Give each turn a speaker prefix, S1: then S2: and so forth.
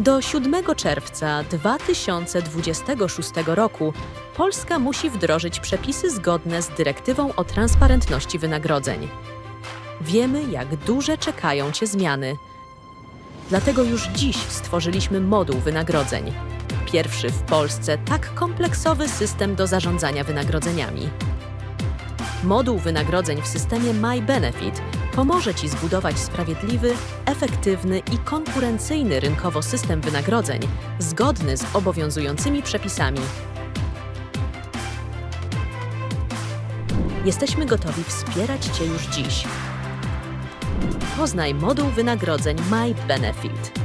S1: Do 7 czerwca 2026 roku Polska musi wdrożyć przepisy zgodne z dyrektywą o transparentności wynagrodzeń. Wiemy, jak duże czekają Cię zmiany. Dlatego już dziś stworzyliśmy moduł wynagrodzeń. Pierwszy w Polsce tak kompleksowy system do zarządzania wynagrodzeniami. Moduł wynagrodzeń w systemie My Benefit pomoże Ci zbudować sprawiedliwy, efektywny i konkurencyjny rynkowo system wynagrodzeń zgodny z obowiązującymi przepisami. Jesteśmy gotowi wspierać Cię już dziś. Poznaj moduł wynagrodzeń My Benefit.